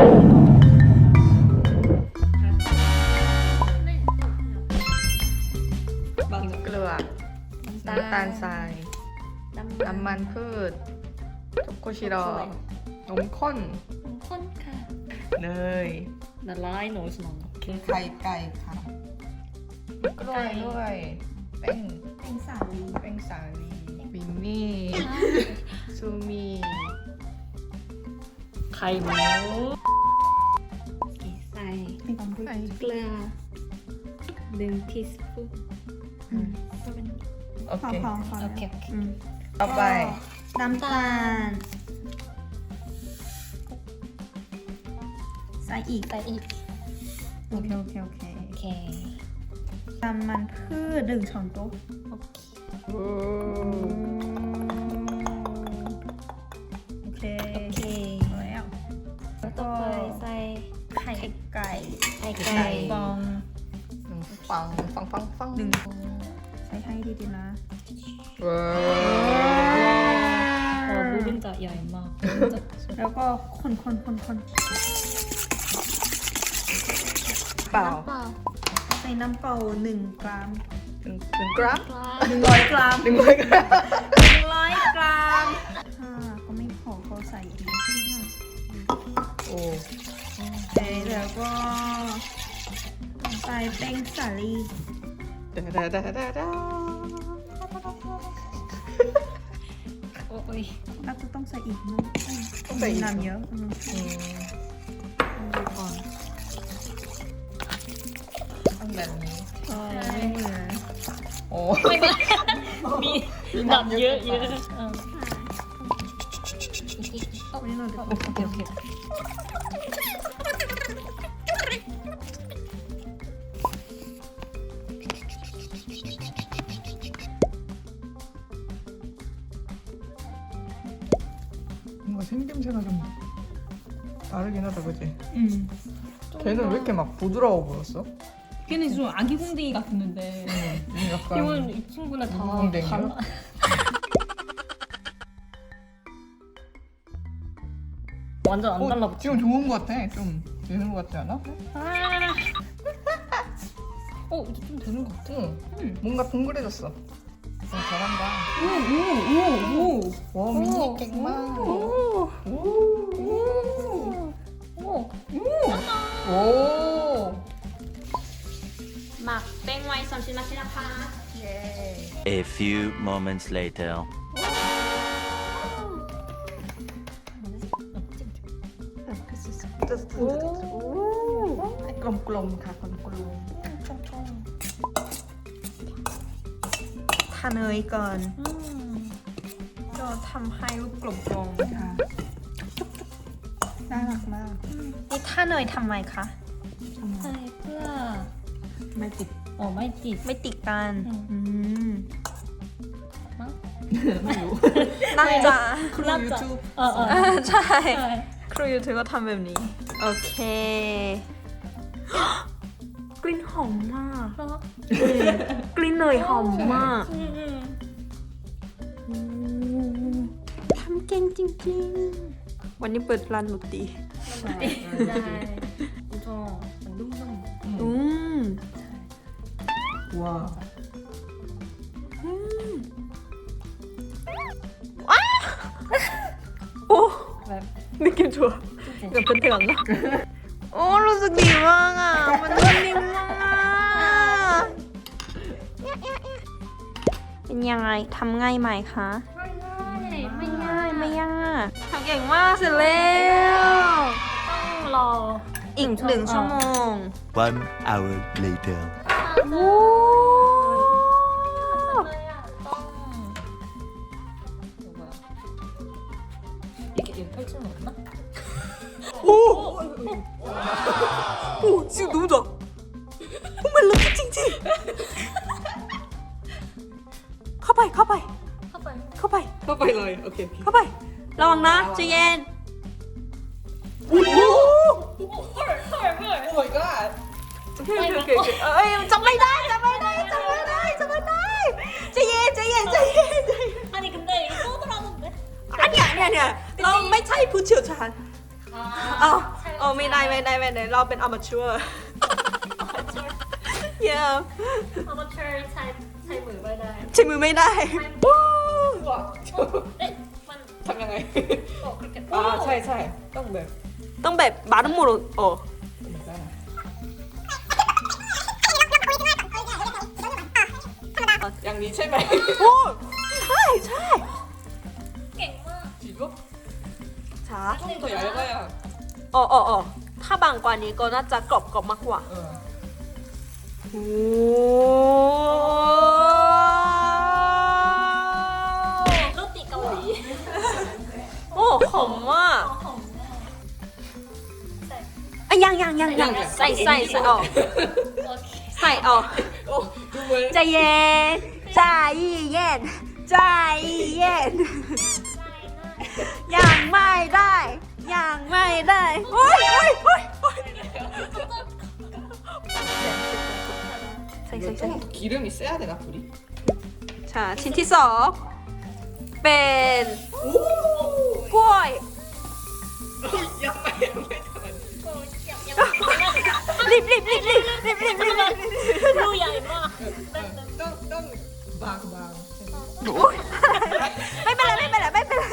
บางเกลือ น้ำตาลทราย น้ำน้ำมันพืชช็อกโกชิโร่นมข้นนมข้นค่ะ เนยละลายหนูสมองไข่ไก่ค่ะกล้วยด้วยแป้งเป็นสาลีแป้งสาลีบินนี่ซูมี ไข่หมู เกลือหนึ่งทีสปูนอืมก็เป็นโอพอเค พอพอโอเคโอเค อืมต่อไปน้ำตาล ใส่อีกใส่อีก โอเค โอเค โอเคโอเค น้ำมันพืชหนึ่งช้อนโต๊ะโอเค โอ้โอเคโอเคพอแล้วแล้วต่อไปใส่ไข่ไก่ไข่ไก่ นึ่งใช้ให้ดีๆนะว้าโอ้บูบินจะใหญ่มากแล้วก็คนคนคนคนเปล่าเปล่าใส่น้ำเปล่าหนึ่งกรัมหนึ่งหนึ่งกรัมปลาหนึ่งร้อยกรัมหนึ่งร้อยกรัมหนึ่งร้อยกรัมถ้าก็ไม่พอก็ใส่อีกโอ้ใส่แล้วก็ใส่แป้งสาลี โอ้ยแล้วก็ต้องใส่อีกมั้ยต้องใส่อีกน้ำเยอะอืมอืมดูก่อนต้องแบบนี้ใช่ไม่เหมือนโอ้ไม่เป็นมีมีหนักเยอะเยอะเออไม่ได้นอนดึกโอเคโอเค 생김새가 좀 다르긴 하다 그지? 음. 걔는 왜 이렇게 막 부드러워 보였어? 걔는 좀 아기 공댕이 같았는데 음, 약간 이건 이 친구는 다 무궁댕이요? 달라. 완전 안 어, 달라붙어. 지금 좋은 거 같아 좀 되는 거 같지 않아? 아. 어, 이제 좀 되는 것 같아. 응 음, 뭔가 동그래졌어 어, 잘한다 오오오오 와 오. 미니 깽만 오. 오. 오. 오. หมักแป้งไว้สองชิ้นละชิ้นนะคะ 예. A few moments ทาเนยก่อนอืมก็ทำให้รูปกลมๆค่ะน่ารักมากนี่ทาเนยทำไมคะใช่เพื่อไม่ติดอ๋อไม่ติดไม่ติดกันอืมอืมมั้งไม่รู้น่าจะครู YouTube เออเอออ่าใช่ใช่ครูยูทูบก็ทำแบบนี้ โอเค กลิ่นหอมมาก เพราะ กลิ่นเนยหอมมาก อืมอืม อืมทำเก่งจริงๆ วันนี้เปิดร้านดนตรี ใช่엄청นุ่ม อืม 와 โอ้ ๆแบบ 느낌좋아 이거 변태 같나? โอ้รู้สึกดีมากอะ มันนิ่มมากเป็นยังไงทำง่ายไหมคะไม่ง่ายไม่ง่ายไม่ยากทำเก่งมากเสร็จแล้วต้องรออีกหนึ่งชั่วโมง One hour later วู้ 지금 너무 나 정말 럭키 찡찡 가봐이 가봐이 เข้าไป 가봐이 เข้าไปเลย โอเค 가봐이 라왕나 지엔 โอ้โหเฮ้ยเฮ้ยเฮ้ย โอ้ my god 오케이 오케이 오케이 오케 이. 아, 에이 정말 나 정말 나 정말 나 정말 나 지엔 지엔 지엔 지 엔. 아니 근데 이거 소드라는데 아니야 아니야 아니야 너ไม่ใช่ผู้เชี่ยวชาญ아 อ้าว เอ้าไม่ได้ไม่ได้ไม่ได้เราเป็นอ m มาชัวร์ yeah เอามาเชอร์ใช้ใช้มือไม่ได้ใช้มือไม่ได้ว้าเอ๊ะมันทำยังไงโตคริกเก็ตอ่าใช่ใช่ต้องแบบต้องแบบบาร์มูโรโอแบบนั้นอย่างนี้ใช่ไหมโอ้ใช่ใช่เก่งมากจีก็ช้าช่วงตัวใหญ่แล้วก็ อะอ๋ออ๋ออ๋อถ้าบางกว่านี้ก็น่าจะกรอบกรอบมากกว่าเออโอ้โรตีเกาหลีโอ้หอมมากหอมมากใส่อะยังยังยังยังใส่ใส่ใส่ออกโอเคใส่ออกโอ้ดูเหมือนใจเย็นใจเย็นใจเย็นยังไม่ได้ ยังไม่ได้โอ้ยโอ้ยโอ้ยโอ้ยใส่ใส่ใส่ 좀 기름이 세야 되나 불이? ชาชิ้นที่สองเป็นกล้วย 양말 양말 잡았네. รีบรีบรีบรีบรีบรีบรีบรีบ ดูใหญ่มาก 똥똥 방. ไม่เป็นไรไม่เป็นไรไม่เป็นไร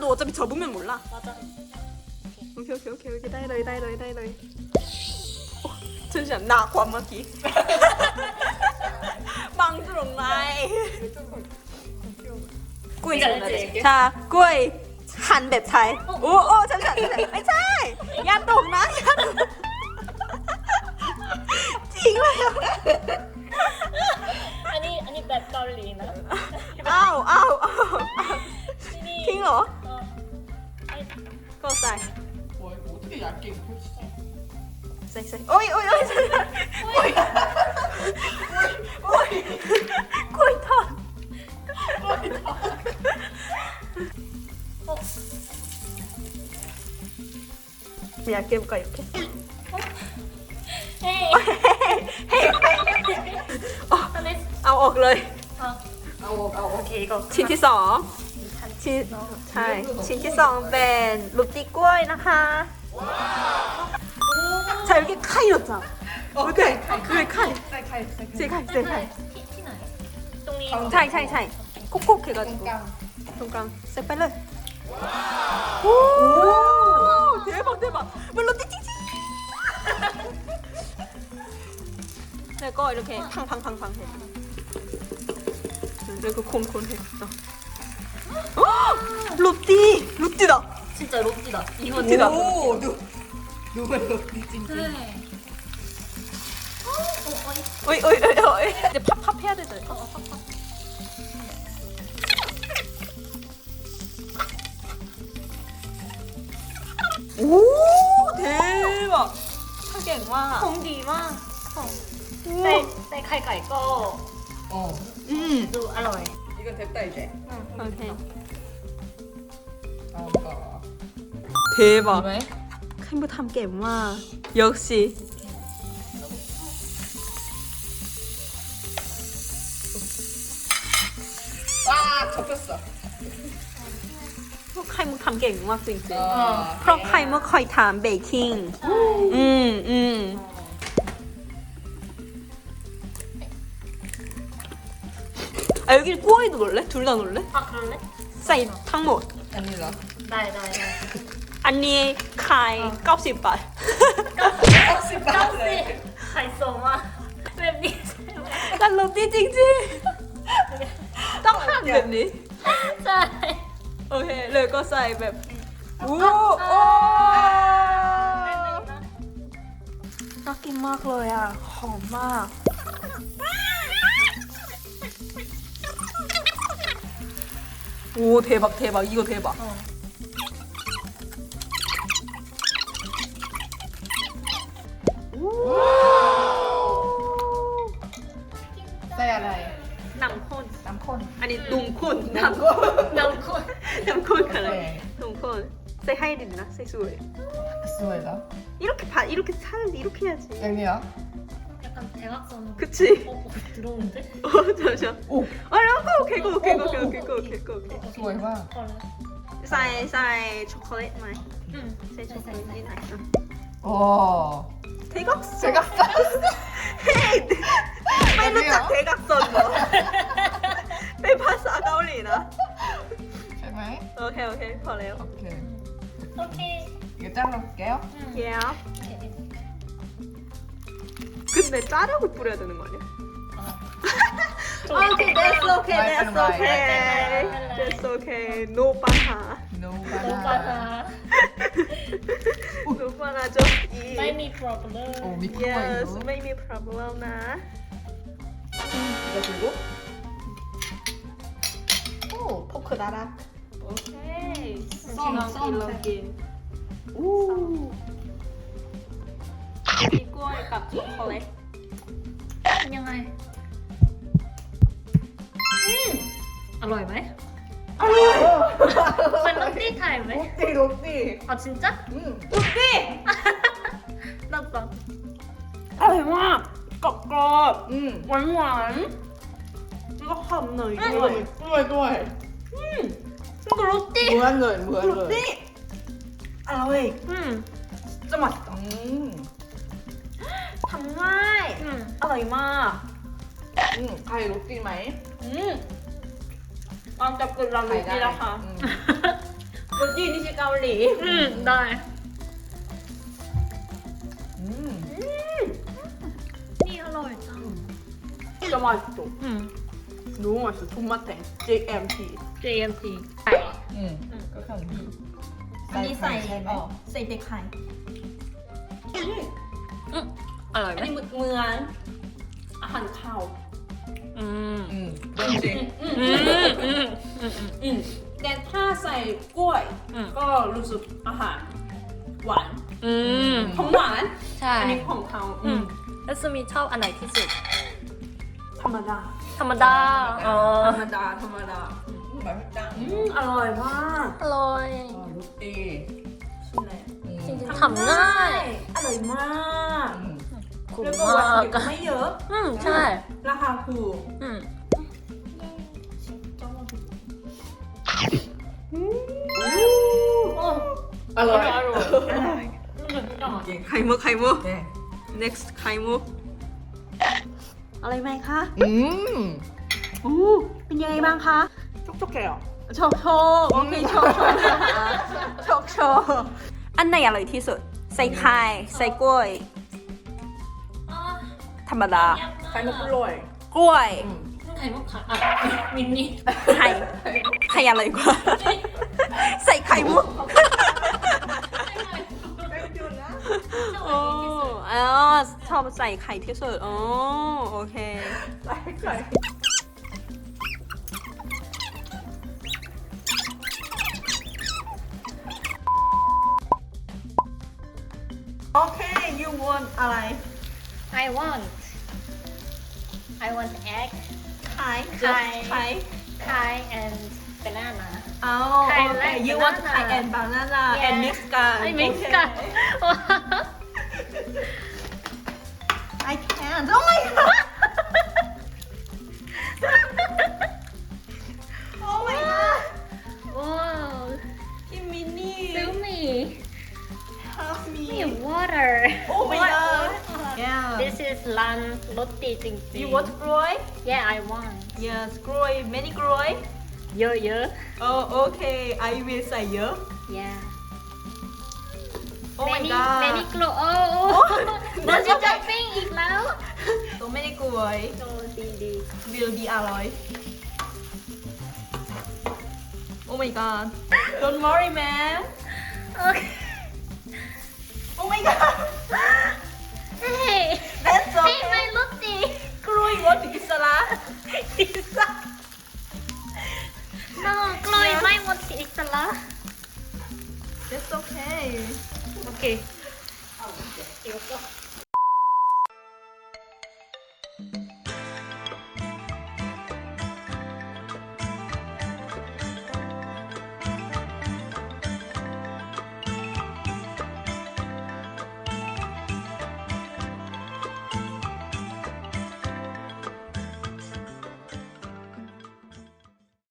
괜찮아 빵꾸나도 어차피 접으면 몰라 맞아 오케이 오케이 오케이 오케이 다이러이 다이러이 다이러이 어, 잠시만 나 관마키 망주롱라이 꾸이 이거 자 꾸이 한배 차이 오오 잠시만 잠시만 아이 차이 야똥나 야똥 징어요 อันนี้อันนี้แบบเกาหลีนะ 아우 아우 아우 เใส่ใส่โอ้ยโอ้ยโอ้ยโอ้ยโอ้ยกล้วยทอดกล้วยทอดอยายเก็บก่อนโอเคเฮ้ยเฮ้ยเอาออกเลย เอาออกเอาโอเคก็ชิ้นที่สองชิ้นใช่ชิ้นที่สองเป็นลูกตีกล้วยนะคะ 자 이렇게 칼이었잖아. 어때? 그래 칼. 제 칼, 제 칼. 차이, 차이, 차이. 콕콕 해가지고. 동감. 세 빨리. 오! 대박, 대박. 물론 띠띠띠. 그리고 이렇게 팡팡팡팡 해. 그리고 콩콩 해. 어? 어? 롭디! 롭디다! 진짜 롯디다. 이거 롯디다. 오, 누, 누가 롯디 진짜. 어이, 어이, 어이, 어이. 이제 팝팝 해야 되죠. 어, 어, 오, 대박. 사겐 와. 红底吗？在在开改购， 어. 음. 아, 네. 이건 됐다 이제. 오케이. 아, 아까. 대박 왜? 캔부 탐 게임 와 역시 아, 잡혔어. พวกไข่มุกทำเก่งมากจริง 아. ๆ เพราะไข่มุกคอยถามเบกกิ้ง อืมอืม아 여기 꼬이도 넣을래? 둘 다 넣을래? 아 그럴래? ใส่ทั้งหมด 아니라. ได้ได้ได้ อันนี้ขาย90บาท เก้าสิบไข่สมอ่ะแบบนี้ใช่ไหม แต่โรตีจริงๆ ต้องหั่นแบบนี้ ใช่ โอเค เลยก็ใส่แบบโอ้โอ้น่ากินมากเลยอ่ะ หอมมาก 오 대박 대박 이거 대박 쌀 세 하이린나? 세 수에 すごいな 이렇게 봐 이렇게 사는데 이렇게 해야지. 애미야? 약간 대각선. 그치? 어, 어, 어 들어오는데? 어 잠시만. 오. 아라고 개고 개고 개고 개고 개고 개고 すごいわ 사이 사이 초콜릿 마이 응. 세 초콜릿 마이 어. 대각선. 제가 빼놓자 대각선 뭐 빼파스 아가올리나? 오케이 오케이. 버려요. 오케이. 오케이. 이거 잘라볼게요. 예. 근데 자르고 뿌려야 되는 거 아니야? Okay, that's okay, Black and that's white, okay. black and That's okay. No banana. No banana. 오빠가 No banana, just eat. 마이미 오, 프로블럼. 미끄러워 Yes, 이거. maybe problem 나. 이거 들고. 오, 포크 나락. 오케이. 썸, 썸, 썸. 오. 이거에 กับ 초콜릿. เป็นยังไงอืมอร่อยไหมเป็นรสตี้ไทยไหม 롯띠, 롯띠. อ๋อจริงจ้ะ อืม 롯띠! นับก่อน อร่อยมากกรอบกรอบ อืม หวานหวานๆแล้วก็หอมเนย ก ด้ ล้ว วย ยกล้วยกล้วย 이거 로띠 เหมื อนเลยเหมือน โร เลย ตีอร่อย 음, จะมา อืม ทำง่าย 음. อร่อยมาก อืมใครรู้จริงไหม อืมตอนจะกินเรา ใคร รู้ ได้ ดีแล้วค่ะ อืม รู้ดีนี่คือเกาหลี 음, 나 อืม 니 어로이 짱. จะมาจุก 음, รู้มาสุดทุ่มมาแต่ง JMT JMT. อืมก็คือ อันนี้ใส่ ใช่ไหม อ๋อใส่เบคไข่ 어로이 อันนี้เหมือนอาหารข้าว 음. อืมเรื่องจริง 음, 음, 음, 음, อืมแต่ถ้าใส่กล้วย อืม ก็รู้สึกอาหารหวาน 음. ของหวาน อันนี้ 자, ของเขา 음. 혜수미 처음 안 알티스. ธรรมดา ธรรมดาอ๋อธรรมดา ธรรมดาแบบจังอืมอร่อยมากอร่อยลูตีชิ้นไหนริงๆทำง่าย อร่อยมากคุ้มมากไม่เยอะ อืมใช่ ราคาถูกอืมอร่อยอร่อยไข่มุกไข่มุก next ไข่มุก อะไรไหมคะอืมอู้เป็นยังไงบ้างคะชกชกแกอะชกชกโอเคชกชกชกชกอันไหนอร่อยที่สุด ใส่ไข่ใส่กล้วย 아, ธรรมดาไข่มุกอร่อยกล้วย ไข่มุกค่ะอะมินนี่ไข่ ไข่อะไรกว่า ใส่ไข่มุก โอ้อ๋อชอบใส่ไข่ที่สุดอ๋อโอเค ใส่ไข่โอเค you want อะไร I want I want egg ไข่ไข่ไข่ Thai and banana เอาไข่โอเคและ you want banana Thai and banana and Yeah. mix กันไอมิกซ์กัน I can't oh my god oh my god ว้าว Kim Minnie ซื้อหมี่ help me มี water oh my god yeah This is ร้านรสตีจริงๆ you want กล้วย Yeah I want yes กล้วย many กล้วยเยอะเยอะ oh okay I will ใส่เยอะๆ Yeah oh my many god many กลัวโอ้โอ้เราจะจับปิ้งอีกแล้ว so many กล้วยโอ้ดีดี will be อร่อย oh my god don't worry man โอเค oh my god เฮ้ย that's ให้ okay ไม่รสตีกล้วย want อิสระอิสระน้องกล้วยไม่หมดอิสระ that's okay โ